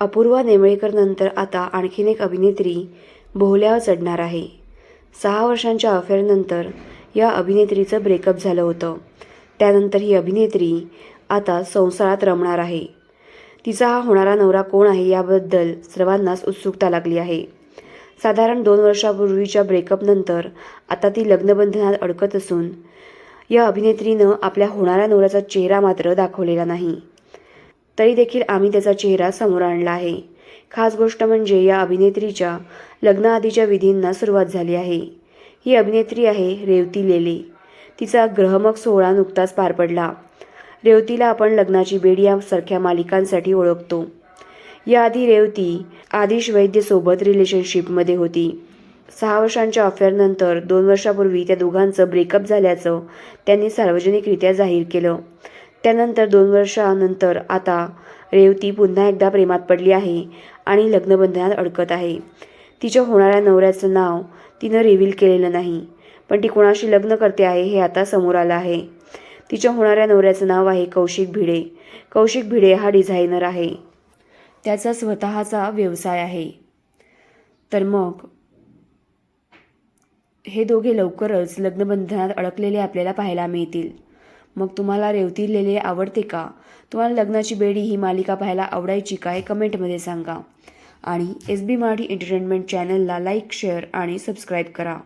अपूर्वा नेमळेकर नंतर आता आणखीन एक अभिनेत्री बोहल्यावर चढणार आहे. सहा वर्षांच्या अफेअरनंतर या अभिनेत्रीचं ब्रेकअप झालं होतं. त्यानंतर ही अभिनेत्री आता संसारात रमणार आहे. तिचा हा होणारा नवरा कोण आहे याबद्दल सर्वांनाच उत्सुकता लागली आहे. साधारण दोन वर्षापूर्वीच्या ब्रेकअपनंतर आता ती लग्नबंधनात अडकत असून या अभिनेत्रीनं आपल्या होणाऱ्या नवऱ्याचा चेहरा मात्र दाखवलेला नाही. तरी देखील आम्ही त्याचा चेहरा समोर आणला आहे. खास गोष्ट म्हणजे या अभिनेत्रीच्या लग्नाआधीच्या विधींना सुरुवात झाली आहे. ही अभिनेत्री आहे रेवती लेले. तिचा ग्रहमक सोहळा नुकताच पार पडला. रेवतीला आपण लग्नाची बेडी यासारख्या मालिकांसाठी ओळखतो. याआधी रेवती आदिश वैद्यसोबत रिलेशनशिपमध्ये होती. सहा वर्षांच्या अफेअरनंतर दोन वर्षापूर्वी त्या दोघांचं ब्रेकअप झाल्याचं त्यांनी सार्वजनिकरित्या जाहीर केलं. त्यानंतर दोन वर्षानंतर आता रेवती पुन्हा एकदा प्रेमात पडली आहे आणि लग्नबंधनात अडकत आहे. तिच्या होणाऱ्या नवऱ्याचं नाव तिनं रिव्हील केलेलं नाही पण ती कोणाशी लग्न करते आहे हे आता समोर आलं आहे. तिच्या होणाऱ्या नवऱ्याचं नाव आहे कौशिक भिडे. कौशिक भिडे हा डिझायनर आहे. त्याचा स्वतःचा व्यवसाय आहे. तर मग हे दोघे लवकरच लग्नबंधनात अडकलेले आपल्याला पाहायला मिळतील. मग तुम्हाला रेवती लेले आवडते का? तुम्हाला लग्नाची बेडी ही मालिका पाहायला आवडायची काय कमेंटमध्ये सांगा. आणि एस बी मराठी एंटरटेनमेंट चॅनलला लाईक शेअर आणि सबस्क्राईब करा.